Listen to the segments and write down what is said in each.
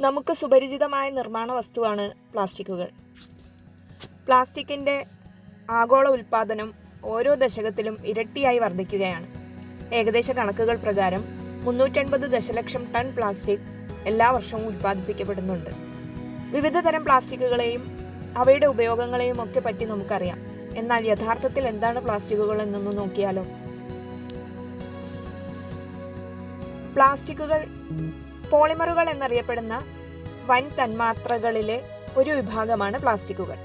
നമുക്ക് സുപരിചിതമായ നിർമ്മാണ വസ്തുവാണ് പ്ലാസ്റ്റിക്കുകൾ. പ്ലാസ്റ്റിക്കിന്റെ ആഗോള ഉൽപ്പാദനം ഓരോ ദശകത്തിലും ഇരട്ടിയായി വർദ്ധിക്കുകയാണ്. ഏകദേശ കണക്കുകൾ പ്രകാരം മുന്നൂറ്റൻപത് ദശലക്ഷം ടൺ പ്ലാസ്റ്റിക് എല്ലാ വർഷവും ഉൽപ്പാദിപ്പിക്കപ്പെടുന്നുണ്ട് വിവിധ തരം പ്ലാസ്റ്റിക്കുകളെയും അവയുടെ ഉപയോഗങ്ങളെയും ഒക്കെ പറ്റി നമുക്കറിയാം. എന്നാൽ യഥാർത്ഥത്തിൽ എന്താണ് പ്ലാസ്റ്റിക്കുകൾ എന്നൊന്ന് നോക്കിയാലോ? പ്ലാസ്റ്റിക്കുകൾ പോളിമറുകൾ എന്നറിയപ്പെടുന്ന വൻ തന്മാത്രകളിലെ ഒരു വിഭാഗമാണ് പ്ലാസ്റ്റിക്കുകൾ.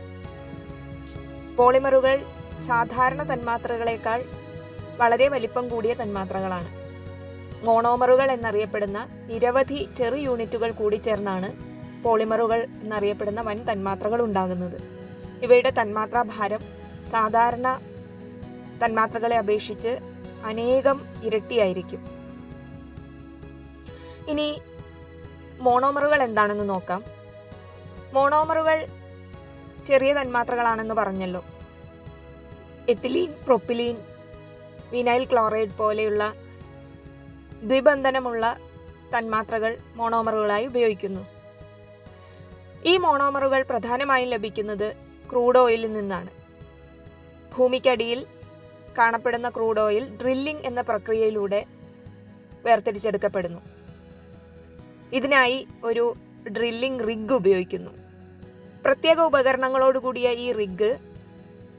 പോളിമറുകൾ സാധാരണ തന്മാത്രകളെക്കാൾ വളരെ വലിപ്പം കൂടിയ തന്മാത്രകളാണ്. മോണോമറുകൾ എന്നറിയപ്പെടുന്ന നിരവധി ചെറു യൂണിറ്റുകൾ കൂടി ചേർന്നാണ് പോളിമറുകൾ എന്നറിയപ്പെടുന്ന വൻ തന്മാത്രകൾ ഉണ്ടാകുന്നത്. ഇവയുടെ തന്മാത്രാ ഭാരം സാധാരണ തന്മാത്രകളെ അപേക്ഷിച്ച് അനേകം ഇരട്ടിയായിരിക്കും. ഇനി മോണോമറുകൾ എന്താണെന്ന് നോക്കാം. മോണോമറുകൾ ചെറിയ തന്മാത്രകളാണെന്ന് പറഞ്ഞല്ലോ. എത്തിലീൻ പ്രൊപ്പിലീൻ വിനൈൽ ക്ലോറൈഡ് പോലെയുള്ള ദ്വിബന്ധനമുള്ള തന്മാത്രകൾ മോണോമറുകളായി ഉപയോഗിക്കുന്നു. ഈ മോണോമറുകൾ പ്രധാനമായും ലഭിക്കുന്നത് ക്രൂഡ് ഓയിലിൽ നിന്നാണ്. ഭൂമിക്കടിയിൽ കാണപ്പെടുന്ന ക്രൂഡ് ഓയിൽ ഡ്രില്ലിംഗ് എന്ന പ്രക്രിയയിലൂടെ വേർതിരിച്ചെടുക്കപ്പെടുന്നു. ഇതിനായി ഒരു ഡ്രില്ലിംഗ് റിഗ് ഉപയോഗിക്കുന്നു. പ്രത്യേക ഉപകരണങ്ങളോടുകൂടിയ ഈ റിഗ്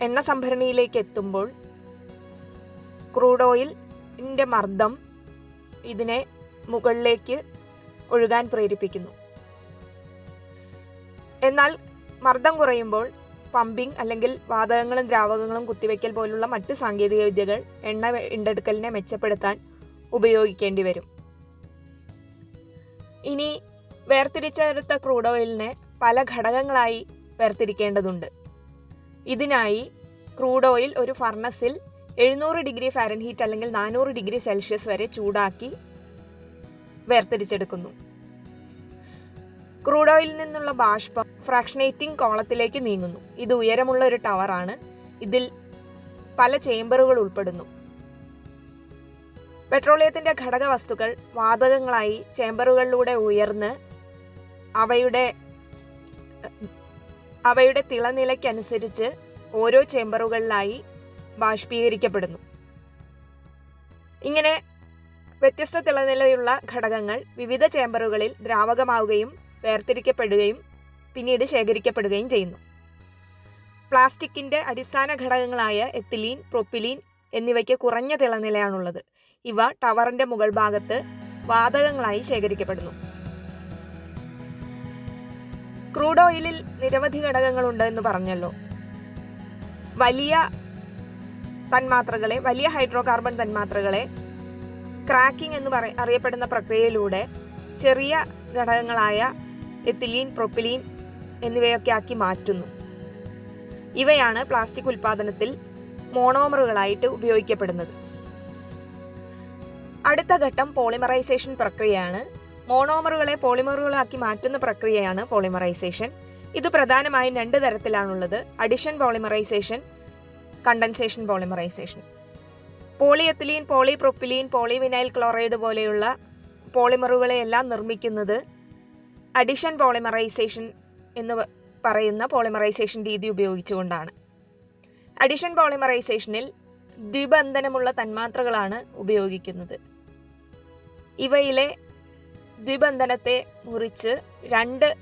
എണ്ണ സംഭരണിയിലേക്ക് എത്തുമ്പോൾ ക്രൂഡ് ഓയിലിന്റെ മർദ്ദം ഇതിനെ മുകളിലേക്ക് ഒഴുകാൻ പ്രേരിപ്പിക്കുന്നു. എന്നാൽ മർദ്ദം കുറയുമ്പോൾ പമ്പിംഗ് അല്ലെങ്കിൽ വാതകങ്ങളും ദ്രാവകങ്ങളും കുത്തിവെക്കൽ പോലുള്ള മറ്റ് സാങ്കേതിക വിദ്യകൾ എണ്ണ വീണ്ടെടുക്കലിനെ മെച്ചപ്പെടുത്താൻ ഉപയോഗിക്കേണ്ടി വരും. ഇനി വേർതിരിച്ചെടുത്ത ക്രൂഡ് ഓയിലിനെ പല ഘടകങ്ങളായി വേർതിരിക്കേണ്ടതുണ്ട്. ഇതിനായി ക്രൂഡ് ഓയിൽ ഒരു ഫർണസിൽ എഴുന്നൂറ് ഡിഗ്രി ഫാരൻഹീറ്റ് അല്ലെങ്കിൽ നാനൂറ് ഡിഗ്രി സെൽഷ്യസ് വരെ ചൂടാക്കി വേർതിരിച്ചെടുക്കുന്നു. ക്രൂഡ് ഓയിലിൽ നിന്നുള്ള ബാഷ്പം ഫ്രാക്ഷനേറ്റിംഗ് കോളത്തിലേക്ക് നീങ്ങുന്നു. ഇത് ഉയരമുള്ള ഒരു ടവറാണ്. ഇതിൽ പല ചേംബറുകൾ ഉൾപ്പെടുന്നു. പെട്രോളിയത്തിന്റെ ഘടക വസ്തുക്കൾ വാതകങ്ങളായി ചേമ്പറുകളിലൂടെ ഉയർന്ന് അവയുടെ അവയുടെ തിളനിലയ്ക്കനുസരിച്ച് ഓരോ ചേമ്പറുകളിലായി ബാഷ്പീകരിക്കപ്പെടുന്നു. ഇങ്ങനെ വ്യത്യസ്ത തിളനിലയുള്ള ഘടകങ്ങൾ വിവിധ ചേമ്പറുകളിൽ ദ്രാവകമാവുകയും വേർതിരിക്കപ്പെടുകയും പിന്നീട് ശേഖരിക്കപ്പെടുകയും ചെയ്യുന്നു. പ്ലാസ്റ്റിക്കിന്റെ അടിസ്ഥാന ഘടകങ്ങളായ എത്തിലീൻ പ്രൊപ്പിലീൻ എന്നിവയ്ക്ക് കുറഞ്ഞ തിളനിലയാണുള്ളത്. ഇവ ടവറിന്റെ മുകൾ ഭാഗത്ത് വാതകങ്ങളായി ശേഖരിക്കപ്പെടുന്നു. ക്രൂഡ് ഓയിലിൽ നിരവധി ഘടകങ്ങളുണ്ട് എന്ന് പറഞ്ഞല്ലോ. വലിയ തന്മാത്രകളെ വലിയ ഹൈഡ്രോ കാർബൺ തന്മാത്രകളെ ക്രാക്കിംഗ് എന്ന് പറ അറിയപ്പെടുന്ന പ്രക്രിയയിലൂടെ ചെറിയ ഘടകങ്ങളായ എത്തിലീൻ പ്രൊപ്പിലീൻ എന്നിവയൊക്കെ ആക്കി മാറ്റുന്നു. ഇവയാണ് പ്ലാസ്റ്റിക് ഉൽപ്പാദനത്തിൽ മോണോമറുകളായിട്ട് ഉപയോഗിക്കപ്പെടുന്നത്. അടുത്ത ഘട്ടം പോളിമറൈസേഷൻ പ്രക്രിയയാണ്. മോണോമറുകളെ പോളിമറുകളാക്കി മാറ്റുന്ന പ്രക്രിയയാണ് പോളിമറൈസേഷൻ. ഇത് പ്രധാനമായും രണ്ട് തരത്തിലാണുള്ളത്. Addition polymerisation condensation polymerisation. Polyethylene polypropylene polyvinyl chloride പോലെയുള്ള പോളിമറുകളെയെല്ലാം നിർമ്മിക്കുന്നത് അഡിഷൻ പോളിമറൈസേഷൻ എന്ന് പറയുന്ന പോളിമറൈസേഷൻ രീതി ഉപയോഗിച്ചുകൊണ്ടാണ്. അഡിഷൻ പോളിമറൈസേഷനിൽ ദ്വിബന്ധനമുള്ള തന്മാത്രകളാണ് ഉപയോഗിക്കുന്നത്. ഇവയിലെ ദ്വിബന്ധനത്തെ മുറിച്ച് രണ്ട്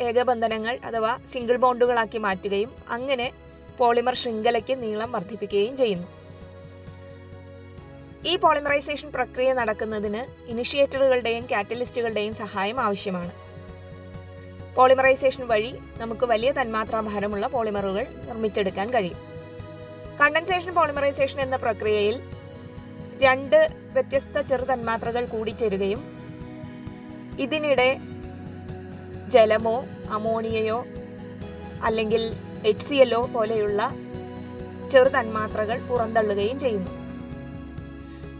ഏകബന്ധനങ്ങൾ അഥവാ സിംഗിൾ ബോണ്ടുകളാക്കി മാറ്റുകയും അങ്ങനെ പോളിമർ ശൃംഖലയ്ക്ക് നീളം വർദ്ധിപ്പിക്കുകയും ചെയ്യുന്നു. ഈ പോളിമറൈസേഷൻ പ്രക്രിയ നടക്കുന്നതിന് ഇനിഷ്യേറ്ററുകളുടെയും കാറ്റലിസ്റ്റുകളുടെയും സഹായം ആവശ്യമാണ്. പോളിമറൈസേഷൻ വഴി നമുക്ക് വലിയ തന്മാത്രാ ഭാരമുള്ള പോളിമറുകൾ നിർമ്മിച്ചെടുക്കാൻ കഴിയും. കണ്ടൻസേഷൻ പോളിമറൈസേഷൻ എന്ന പ്രക്രിയയിൽ രണ്ട് വ്യത്യസ്ത ചെറുതന്മാത്രകൾ കൂടിച്ചേരുകയും ഇതിനിടെ ജലമോ അമോണിയയോ അല്ലെങ്കിൽ എച്ച് സി എല്ലോ പോലെയുള്ള ചെറുതന്മാത്രകൾ പുറന്തള്ളുകയും ചെയ്യുന്നു.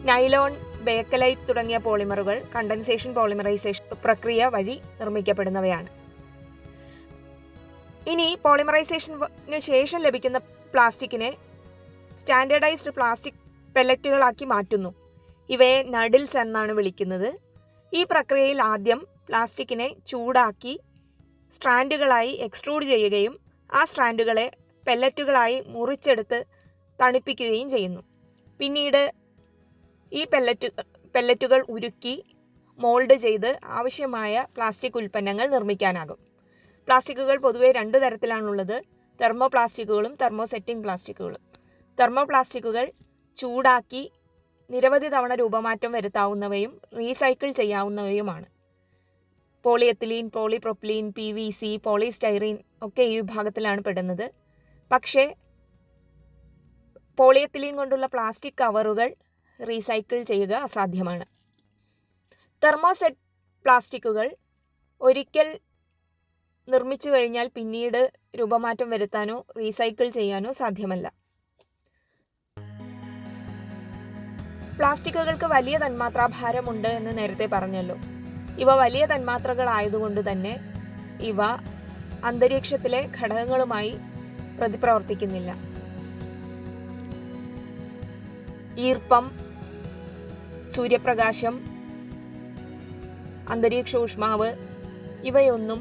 നൈലോൺ ബേക്കലൈറ്റ് തുടങ്ങിയ പോളിമറുകൾ കണ്ടൻസേഷൻ പോളിമറൈസേഷൻ പ്രക്രിയ വഴി നിർമ്മിക്കപ്പെടുന്നവയാണ്. ഇനി പോളിമറൈസേഷന് ശേഷം ലഭിക്കുന്ന പ്ലാസ്റ്റിക്കിനെ സ്റ്റാൻഡേർഡൈസ്ഡ് പ്ലാസ്റ്റിക് പെല്ലറ്റുകളാക്കി മാറ്റുന്നു. ഇവയെ നഡിൽസ് എന്നാണ് വിളിക്കുന്നത്. ഈ പ്രക്രിയയിൽ ആദ്യം പ്ലാസ്റ്റിക്കിനെ ചൂടാക്കി സ്ട്രാൻഡുകളായി എക്സ്ട്രൂഡ് ചെയ്യുകയും ആ സ്ട്രാൻഡുകളെ പെല്ലറ്റുകളായി മുറിച്ചെടുത്ത് തണുപ്പിക്കുകയും ചെയ്യുന്നു. പിന്നീട് ഈ പെല്ലറ്റ് പെല്ലറ്റുകൾ ഉരുക്കി മോൾഡ് ചെയ്ത് ആവശ്യമായ പ്ലാസ്റ്റിക് ഉൽപ്പന്നങ്ങൾ നിർമ്മിക്കാനാകും. പ്ലാസ്റ്റിക്കുകൾ പൊതുവേ രണ്ട് തരത്തിലാണുള്ളത്. തെർമോ പ്ലാസ്റ്റിക്കുകളും തെർമോ സെറ്റിംഗ് പ്ലാസ്റ്റിക്കുകളും. തെർമോ പ്ലാസ്റ്റിക്കുകൾ ചൂടാക്കി നിരവധി തവണ രൂപമാറ്റം വരുത്താവുന്നവയും recycle ചെയ്യാവുന്നവയുമാണ്. Polyethylene polypropylene P V C polystyrene ഒക്കെ ഈ വിഭാഗത്തിലാണ് പെടുന്നത്. പക്ഷേ പോളിയെത്തിലീൻ കൊണ്ടുള്ള പ്ലാസ്റ്റിക് കവറുകൾ റീസൈക്കിൾ ചെയ്യുക അസാധ്യമാണ്. തെർമോസെറ്റ് പ്ലാസ്റ്റിക്കുകൾ ഒരിക്കൽ നിർമ്മിച്ചു കഴിഞ്ഞാൽ പിന്നീട് രൂപമാറ്റം വരുത്താനോ റീസൈക്കിൾ ചെയ്യാനോ സാധ്യമല്ല. പ്ലാസ്റ്റിക്കുകൾക്ക് വലിയ തന്മാത്രാഭാരമുണ്ട് എന്ന് നേരത്തെ പറഞ്ഞല്ലോ. ഇവ വലിയ തന്മാത്രകളായതുകൊണ്ട് തന്നെ ഇവ അന്തരീക്ഷത്തിലെ ഘടകങ്ങളുമായി പ്രതിപ്രവർത്തിക്കുന്നില്ല ഈർപ്പം സൂര്യപ്രകാശം അന്തരീക്ഷ ഊഷ്മാവ് ഇവയൊന്നും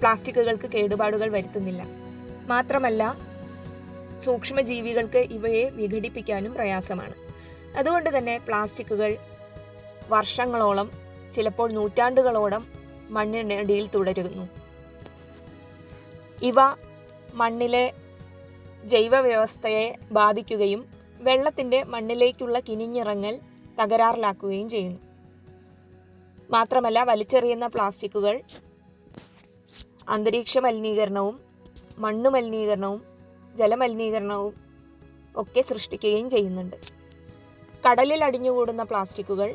പ്ലാസ്റ്റിക്കുകൾക്ക് കേടുപാടുകൾ വരുത്തുന്നില്ല. മാത്രമല്ല സൂക്ഷ്മജീവികൾക്ക് ഇവയെ വിഘടിപ്പിക്കാനും പ്രയാസമാണ്. അതുകൊണ്ട് തന്നെ പ്ലാസ്റ്റിക്കുകൾ വർഷങ്ങളോളം ചിലപ്പോൾ നൂറ്റാണ്ടുകളോളം മണ്ണിനടിയിൽ തുടരുന്നു. ഇവ മണ്ണിലെ ജൈവ വ്യവസ്ഥയെ ബാധിക്കുകയും വെള്ളത്തിന്റെ മണ്ണിലേക്കുള്ള കിനിഞ്ഞിറങ്ങൽ തകരാറിലാക്കുകയും ചെയ്യുന്നു. മാത്രമല്ല വലിച്ചെറിയുന്ന പ്ലാസ്റ്റിക്കുകൾ അന്തരീക്ഷ മലിനീകരണവും മണ്ണു മലിനീകരണവും ജലമലിനീകരണവും ഒക്കെ സൃഷ്ടിക്കുകയും ചെയ്യുന്നുണ്ട്. കടലിൽ അടിഞ്ഞുകൂടുന്ന പ്ലാസ്റ്റിക്കുകൾ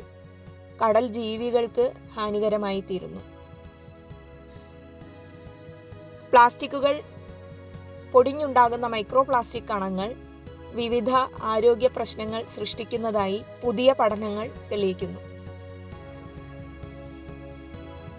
കടൽ ജീവികൾക്ക് ഹാനികരമായി തീരുന്നു പ്ലാസ്റ്റിക്കുകൾ പൊടിഞ്ഞുണ്ടാകുന്ന മൈക്രോ പ്ലാസ്റ്റിക് കണങ്ങൾ വിവിധ ആരോഗ്യ പ്രശ്നങ്ങൾ സൃഷ്ടിക്കുന്നതായി പുതിയ പഠനങ്ങൾ തെളിയിക്കുന്നു.